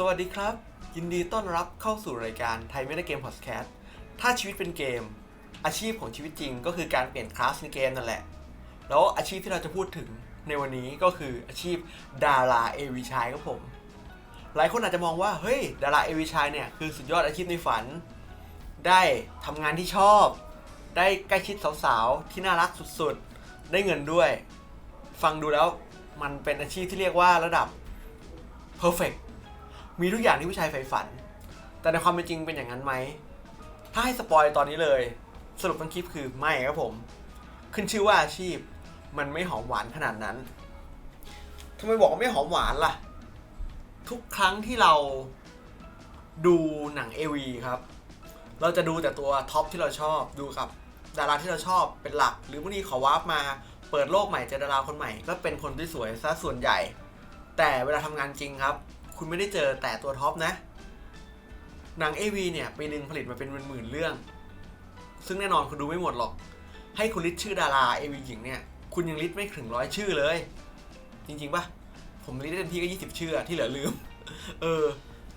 สวัสดีครับ ยินดีต้อนรับเข้าสู่รายการไทยไม่ได้เกมพอดแคสต์ถ้าชีวิตเป็นเกม อาชีพของชีวิตจริง ก็คือการเปลี่ยนคลาสในเกมนั่นแหละ แล้วอาชีพที่เราจะพูดถึงในวันนี้ก็คืออาชีพดาราเอวีชายครับผม หลายคนอาจจะมองว่าเฮ้ยดาราเอวีชายเนี่ยคือสุดยอดอาชีพในฝัน ได้ทำงานที่ชอบ ได้ใกล้ชิดสาวๆที่น่ารักสุดๆ ได้เงินด้วย ฟังดูแล้วมันเป็นอาชีพที่เรียกว่าระดับ perfect มีทุกอย่างที่ผู้ชายใฝ่ฝัน แต่ในความเป็นจริงเป็นอย่างนั้นไหม ถ้าให้สปอยตอนนี้เลย สรุปทั้งคลิปคือไม่ครับผม ขึ้นชื่อว่าอาชีพมันไม่หอมหวานขนาดนั้นทำไมบอกว่าไม่หอมหวานล่ะ ทุกครั้งที่เราดูหนัง AV ครับ เราจะดูแต่ตัวท็อปที่เราชอบดูกับดาราที่เราชอบเป็นหลัก หรือบางทีขอวาร์ปมาเปิดโลกใหม่เจอดาราคนใหม่ ก็เป็นคนที่สวยซะส่วนใหญ่ แต่เวลาทำงานจริงครับ คุณไม่ได้เจอแต่ตัวท็อปนะ หนัง AV เนี่ยปีหนึ่งผลิตมาเป็นหมื่นๆเรื่อง ซึ่งแน่นอนคุณดูไม่หมดหรอก ให้คุณลิสต์ชื่อดารา AV หญิงเนี่ย คุณยังลิสต์ไม่ถึงร้อยชื่อเลย จริงๆปะผมลิสต์ได้เต็มที่ก็ยี่สิบชื่อที่เหลือลืม เออ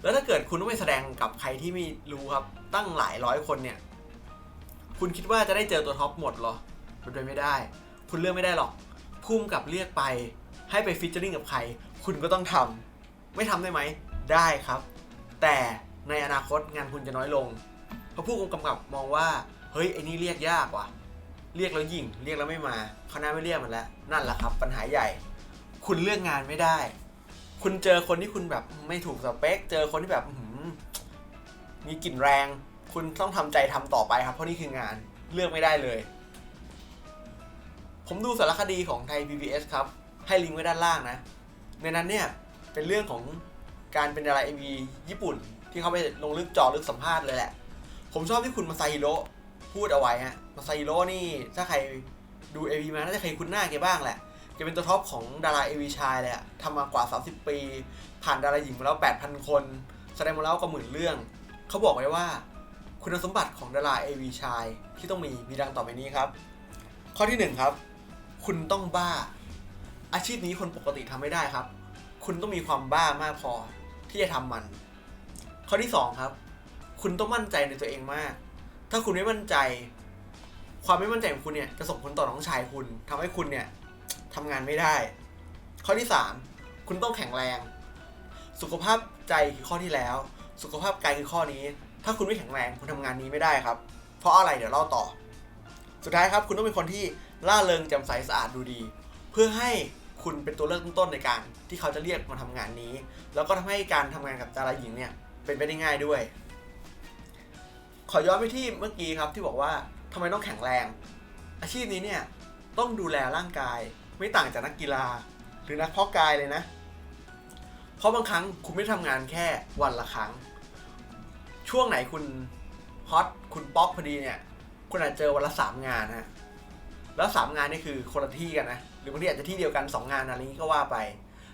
แล้วถ้าเกิดคุณต้องไปแสดงกับใครที่ไม่รู้ครับ ตั้งหลายร้อยคนเนี่ย คุณคิดว่าจะได้เจอตัวท็อปหมดหรอเป็นไปไม่ได้ คุณเลือกไม่ได้หรอกพุ่มกับเรียกไป ให้ไปฟิชเจอริงกับใคร คุณก็ต้องทำ ไม่ทำได้ไหมได้ครับ แต่ในอนาคตงานคุณจะน้อยลง เพราะผู้กำกับมองว่า เฮ้ยไอ้นี่เรียกยากว่ะ เรียกแล้วยิงเรียกแล้วไม่มาคณะไม่เรียกมันแล้ว นั่นแหละครับ ปัญหาใหญ่ คุณเลือกงานไม่ได้ คุณเจอคนที่คุณแบบไม่ถูกสเปค เจอคนที่แบบมีกลิ่นแรง คุณต้องทำใจทำต่อไปครับ เพราะนี่คืองานเลือกไม่ได้เลย ผมดูสารคดีของไทย PBS ครับ ให้ลิงก์ไว้ด้านล่างนะ ในนั้นเนี่ย เป็นเรื่องของการเป็นดาราเอ็มีญี่ปุ่น ที่เขาไปลงลึกเจอลึกสัมภาษณ์เลยแหละ ผมชอบที่คุณมาซาฮิโร่พูดเอาไว้ฮะมาซาฮิโร่นี่ถ้าใครดูเอวีมาน่าจะเคยคุ้นหน้าแกบ้างแหละแกเป็นตัวท็อปของดาราเอวีชายเลยอะทำมากว่า 30 ปี ผ่านดาราหญิงมาแล้ว 8,000 คน แสดงมาแล้วก็หมื่นเรื่อง เขาบอกไว้ว่า คุณสมบัติของดาราเอวีชายที่ต้องมีมีดังต่อไปนี้ครับ ข้อที่หนึ่งครับ คุณต้องบ้า อาชีพนี้คนปกติทำไม่ได้ครับ คุณต้องมีความบ้ามากพอที่จะทำมัน ข้อที่สองครับ คุณต้องมั่นใจในตัวเองมาก ถ้าคุณไม่มั่นใจ ความไม่มั่นใจของคุณเนี่ยจะส่งผลต่อน้องชายคุณทำให้คุณเนี่ยทำงานไม่ได้ ข้อที่สามคุณต้องแข็งแรง สุขภาพใจคือข้อที่แล้ว สุขภาพกายคือข้อนี้ ถ้าคุณไม่แข็งแรงคุณทำงานนี้ไม่ได้ครับ เพราะอะไรเดี๋ยวเล่าต่อ สุดท้ายครับ คุณต้องเป็นคนที่ล่าเริงแจ่มใสสะอาดดูดี เพื่อให้ คุณเป็นตัวเลือกต้นๆในการที่เขาจะเรียกมาทำงานนี้ แล้วก็ทำให้การทำงานกับดาราหญิงเนี่ยเป็นไปได้ง่ายด้วย ขอย้อนไปที่เมื่อกี้ครับที่บอกว่าทำไมต้องแข็งแรง อาชีพนี้เนี่ยต้องดูแลร่างกายไม่ต่างจากนักกีฬา หรือนักเพาะกายเลยนะ เพราะบางครั้งคุณไม่ทำงานแค่วันละครั้ง ช่วงไหนคุณฮอตคุณป๊อปพอดีเนี่ยคุณอาจเจอวันละสามงานนะแล้วสามงานนี่คือคนละที่กันนะ หรือบางทีอาจจะที่เดียวกันสองงานอะไรนี้ก็ว่าไป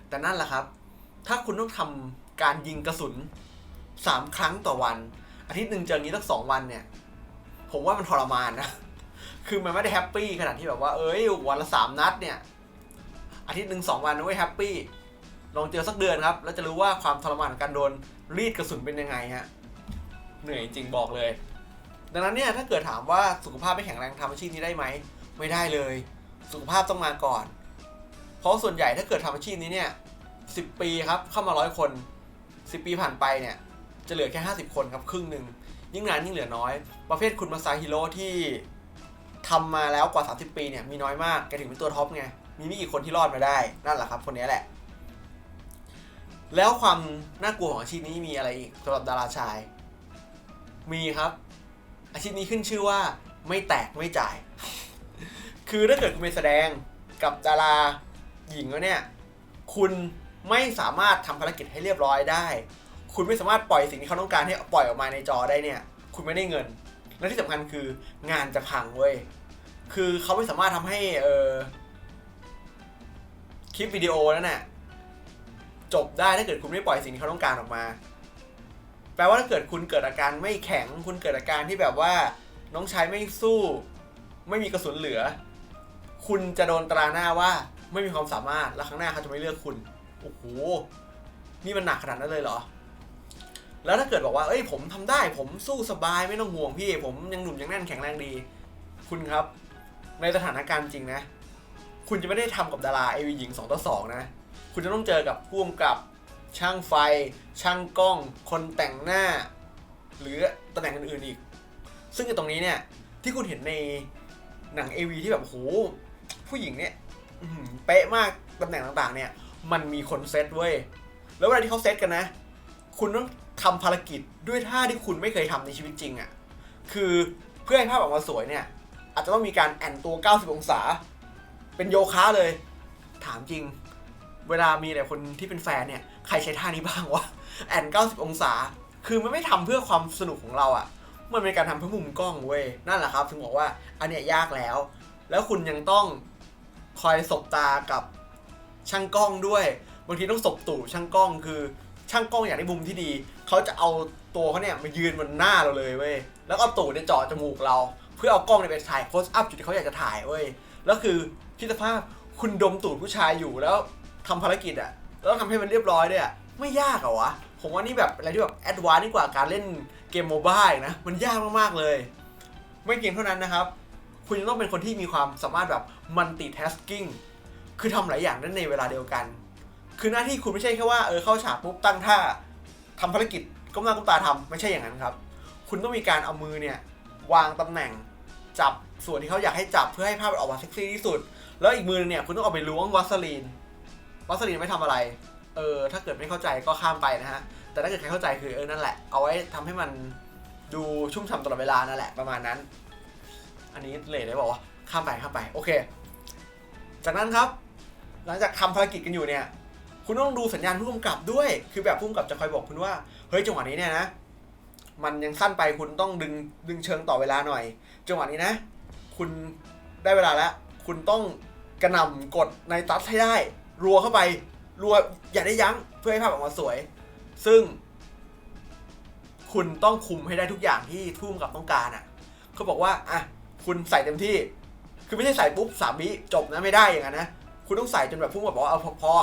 แต่นั่นแหละครับ ถ้าคุณต้องทำการยิงกระสุนสามครั้งต่อวัน อาทิตย์หนึ่งเจออย่างนี้ตั้งสองวันเนี่ย ผมว่ามันทรมานนะ คือมันไม่ได้แฮปปี้ขนาดที่แบบว่า เอ้ยวันละสามนัดเนี่ย อาทิตย์หนึ่งสองวันนะเว้ยแฮปปี้ ลองเจอสักเดือนครับ แล้วจะรู้ว่าความทรมานของการโดนรีดกระสุนเป็นยังไงฮะ เหนื่อยจริงบอกเลย ดังนั้นเนี่ยถ้าเกิดถามว่าสุขภาพไม่แข็งแรงทำอาชีพนี้ได้ไหม ไม่ได้เลย สุขภาพต้องมาก่อน เพราะส่วนใหญ่ถ้าเกิดทำอาชีพนี้เนี่ยสิปีครับเข้ามาร้อยคนสิปีผ่านไปเนี่ยจะเหลือแค่ห้าสิบคนครับครึ่งหนึ่งยิ่งนานยิ่งเหลือน้อย ประเภทคุณมาซาฮิโร่ที่ทำมาแล้วกว่า 30 ปีเนี่ยมีน้อยมากแกถึงเป็นตัวท็อปไงมีไม่กี่คนที่รอดมาได้นั่นแหละครับ คนนี้แหละ แล้วความน่ากลัวของอาชีพนี้มีอะไรอีกสำหรับดาราชาย มีครับ อาชีพนี้ขึ้นชื่อว่าไม่แตกไม่จ่าย คือถ้าเกิดคุณไปแสดงกับดาราหญิงแล้วเนี่ย คุณไม่สามารถทำภารกิจให้เรียบร้อยได้ คุณไม่สามารถปล่อยสิ่งที่เขาต้องการให้ปล่อยออกมาในจอได้เนี่ย คุณไม่ได้เงิน และที่สำคัญคืองานจะพังเว้ย คือเขาไม่สามารถทำให้เออคลิปวิดีโอนั้นน่ะจบได้ถ้าเกิดคุณไม่ปล่อยสิ่งที่เขาต้องการออกมา แปลว่าถ้าเกิดคุณเกิดอาการไม่แข็ง คุณเกิดอาการที่แบบว่า น้องชายไม่สู้ ไม่มีกระสุนเหลือ คุณจะโดนตราหน้าว่าไม่มีความสามารถ และครั้งหน้าเขาจะไม่เลือกคุณ โอ้โห นี่มันหนักขนาดนั้นเลยเหรอ แล้วถ้าเกิดบอกว่า เอ้ย ผมทำได้ ผมสู้สบายไม่ต้องห่วงพี่ ผมยังหนุ่มยังแน่นแข็งแรงดี คุณครับ ในสถานการณ์จริงนะ คุณจะไม่ได้ทำกับดาราเอวีหญิง2ต่อ2นะ คุณจะต้องเจอกับพ่วงกับช่างไฟ ช่างกล้อง คนแต่งหน้า หรือตำแหน่งอื่นๆอีก ซึ่งตรงนี้เนี่ย ที่คุณเห็นในหนัง AV ที่แบบโห ผู้หญิงเนี่ยอื้อหือเป๊ะมากตำแหน่งต่างๆ เนี่ย มันมีคนเซตเว้ย แล้วเวลาที่เขาเซตกันนะ คุณต้องทำภารกิจด้วยท่าที่คุณไม่เคยทำในชีวิตจริงอะ่ะ คือเพื่อให้ภาพออกมาสวยเนี่ย อาจจะต้องมีการแอนตัว 90 องศา เป็นโยคะเลย ถามจริง เวลามีแต่คนที่เป็นแฟนเนี่ย ใครใช้ท่านี้บ้างวะ แอน 90 องศา คือมันไม่ทำเพื่อความสนุกของเราอะ่ะ มันเป็นการทำเพื่อมุมกล้องเว้ย นั่นแหละครับ ถึงบอกว่า อันเนี้ยยากแล้ว แล้วคุณยังต้อง คอยสบตากับช่างกล้องด้วยบางทีต้องสบตู่ช่างกล้องคือช่างกล้องอยากได้มุมที่ดีเขาจะเอาตัวเขาเนี่ยมายืนบนหน้าเราเลยเว้ยแล้วก็เอาตูดเนี่ยจาะจมูกเรา เพื่อเอากล้องเนี่ยไปถ่ายโคสอัพจุดที่เขาอยากจะถ่ายเว้ยแล้วคือคิดสภาพคุณดมตูดผู้ชายอยู่แล้วทำภารกิจอะแล้วทำให้มันเรียบร้อยด้วยอะไม่ยากเหรอวะผมว่านี่แบบอะไรที่แบบแอดวานซ์นี่กว่าการเล่นเกมโมบายนะมันยากมากๆเลย ไม่เพียงเท่านั้นนะครับ คุณยังต้องเป็นคนที่มีความสามารถแบบมัลติทัสกิ้งคือทำหลายอย่างนั้นในเวลาเดียวกัน คือหน้าที่คุณไม่ใช่แค่ว่าเออเข้าฉากปุ๊บตั้งท่าทำภารกิจก้มหน้าก้มตาทำไม่ใช่อย่างนั้นครับ คุณต้องมีการเอามือเนี่ยวางตำแหน่งจับส่วนที่เขาอยากให้จับเพื่อให้ภาพมันออกมาเซ็กซี่ที่สุด แล้วอีกมือเนี่ยคุณต้องเอาไปล้วงวัสลีนวัสลีนไม่ทำอะไร เออถ้าเกิดไม่เข้าใจก็ข้ามไปนะฮะ แต่ถ้าเกิดใครเข้าใจคือเออนั่นแหละ เอาไว้ทำให้มันดูชุ่มฉ่ำตลอดเวลานั่นแหละประมาณนั้น อันนี้เลทได้บอกว่าข้ามไปข้ามไปโอเค จากนั้นครับ หลังจากทำภารกิจกันอยู่เนี่ย คุณต้องดูสัญญาณผู้กำกับด้วย คือแบบผู้กำกับจะคอยบอกคุณว่าเฮ้ยจังหวะนี้เนี่ยนะ มันยังสั้นไปคุณต้องดึงดึงเชิงต่อเวลาหน่อย จังหวะนี้นะ คุณได้เวลาแล้ว คุณต้องกระหน่ำกดในตัดให้ได้ รัวเข้าไป รัวอย่าได้ยั้งเพื่อให้ภาพออกมาสวย ซึ่ง คุณต้องคุมให้ได้ทุกอย่างที่ทุ่มกับต้องการอะ เขาบอกว่าอะ คุณใส่เต็มที่ คือไม่ใช่ใส่ปุ๊บสามวิจบนะไม่ได้อย่างนั้นนะ คุณต้องใส่จนแบบพุ่งแบบบอกว่าเอาพอ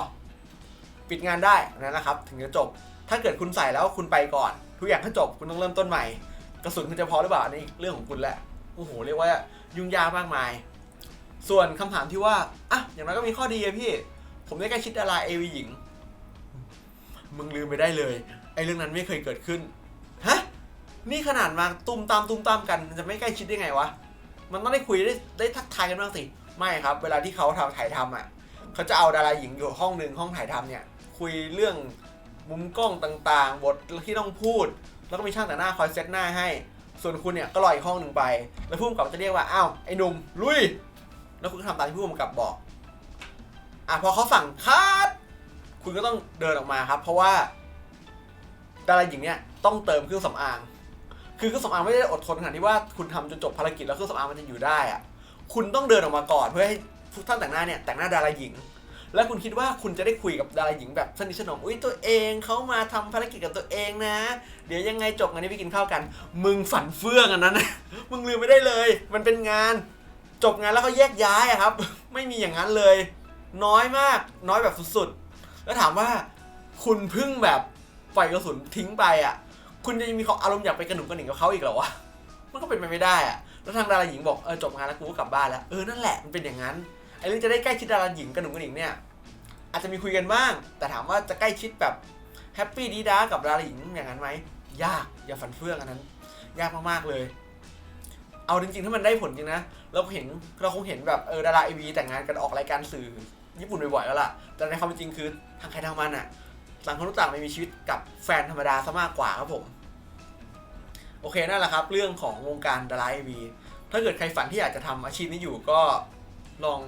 ปิดงานได้นั่นนะครับ ถึงจะจบ ถ้าเกิดคุณใส่แล้วคุณไปก่อน ทุกอย่างถ้าจบคุณต้องเริ่มต้นใหม่ กระสุนคุณจะพอหรือเปล่าอันนี้เรื่องของคุณแหละโอ้โหเรียกว่ายุ่งยากมากมาย ส่วนคำถามที่ว่าอะอย่างน้อยก็มีข้อดีอะพี่ ผมได้ใกล้ชิดดาราเอวีหญิง มึงลืมไปได้เลยไอ้เรื่องนั้นไม่เคยเกิดขึ้น ฮะ นี่ขนาดมาตุ้มตามตุ้มตามกันจะไม่ใกล้ชิดได้ไงวะ มันต้องได้คุยได้ได้ทักทายกันบ้างสิ ไม่ครับ เวลาที่เขาทำถ่ายทำอะเขาจะเอาดาราหญิงอยู่ห้องหนึ่งห้องถ่ายทำเนี่ย คุยเรื่องมุมกล้องต่างๆ บทที่ต้องพูด แล้วก็มีช่างแต่งหน้าคอยเซตหน้าให้ ส่วนคุณเนี่ยก็รออีกห้องหนึ่งไป แล้วผู้กำกับจะเรียกว่าอ้าวไอ้หนุ่มลุย แล้วคุณก็ทำตามที่ผู้กำกับบอกอะพอเขาสั่งคัดคุณก็ต้องเดินออกมาครับ เพราะว่าดาราหญิงเนี่ยต้องเติมเครื่องสำอาง คือเครื่องสำอางไม่ได้อดทนขนาดที่ว่าคุณทำจนจบภารกิจแล้วเครื่องสำอางมันจะอยู่ได้อะคุณต้องเดินออกมาก่อนเพื่อให้ท่านแต่งหน้าเนี่ยแต่งหน้าดาราหญิง แล้วคุณคิดว่าคุณจะได้คุยกับดาราหญิงแบบสนิทสนมอุ้ยตัวเองเขามาทำภารกิจกับตัวเองนะ เดี๋ยวยังไงจบงานนี้ไปกินข้าวกัน มึงฝันเฟื่องอันนั้นนะมึงลืมไม่ได้เลย มันเป็นงานจบงานแล้วก็แยกย้ายอะครับ ไม่มีอย่างนั้นเลย น้อยมากน้อยแบบสุดๆแล้วถามว่าคุณพึ่งแบบปล่อยกระสุนทิ้งไปอะ คุณจะมีเขาอารมณ์อยากไปกระหนุ่มกระหนิ่งกับเขาอีกเหรอวะมันก็เป็นไปไม่ได้อะแล้วทางดาราหญิงบอกเออจบงานแล้วกูก็กลับบ้านแล้วเออนั่นแหละมันเป็นอย่างนั้นไอ้เรื่องจะได้ใกล้ชิดดาราหญิงกระหนุ่มกระหนิ่งเนี่ยอาจจะมีคุยกันบ้าง แต่ถามว่าจะใกล้ชิดแบบแฮปปี้ดีด้ากับดาราหญิงอย่างนั้นไหมยากอย่าฝันเฟื่องอันนั้น ยากมากๆเลย เอาจริงๆถ้ามันได้ผลจริงนะเราเห็นเราคงเห็นแบบเออดาราไอวีแต่งงานกันออกรายการสื่อญี่ปุ่นบ่อยๆแล้วล่ะ แต่ในความจริงคือทางใครทางมันอะ ต่างคนต่างไปมีชีวิตกับแฟนธรรมดาซะมากกว่าครับผม โอเคนั่นแหละครับ เรื่องของวงการดาราไอวีถ้าเกิดใครฝันที่อยากจะทำอาชีพนี้อยู่ก็ลอง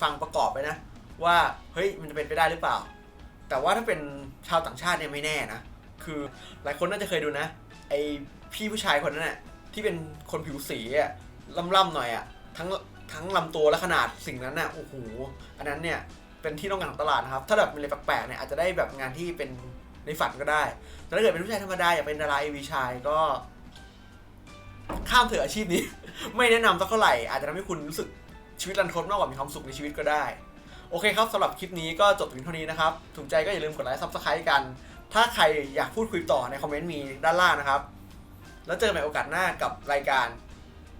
ฟังประกอบไปนะ ว่าเฮ้ยมันจะเป็นไปได้หรือเปล่า แต่ว่าถ้าเป็นชาวต่างชาติเนี่ยไม่แน่นะ คือหลายคนน่าจะเคยดูนะ ไอพี่ผู้ชายคนนั้นน่ะที่เป็นคนผิวสีอะล่ำๆหน่อยอะทั้งทั้งลำตัวและขนาดสิ่งนั้นน่ะโอ้โหอันนั้นเนี่ย เป็นที่ต้องการของตลาดนะครับ ถ้าแบบมีอะไรแปลกๆเนี่ยอาจจะได้แบบงานที่เป็นในฝันก็ได้ แต่ถ้าเกิดเป็นผู้ชายธรรมดาอยากเป็นดาราเอวีชายก็ข้ามเถอะอาชีพนี้ ไม่แนะนำสักเท่าไหร่ อาจจะทำให้คุณรู้สึกชีวิตรันทดมากกว่ามีความสุขในชีวิตก็ได้ โอเคครับสำหรับคลิปนี้ก็จบถึงเท่านี้นะครับ ถูกใจก็อย่าลืมกดไลค์ซับสไครต์กัน ถ้าใครอยากพูดคุยต่อในคอมเมนต์มีด้านล่างนะครับ แล้วเจอกันใหม่โอกาสหน้ากับรายการ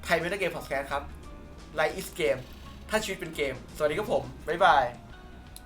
ไทยเมตาเกมพอดแคสต์ครับไลฟ์อิสเกมถ้าชีวิตเป็นเกม สวัสดีครับผม บ๊ายบาย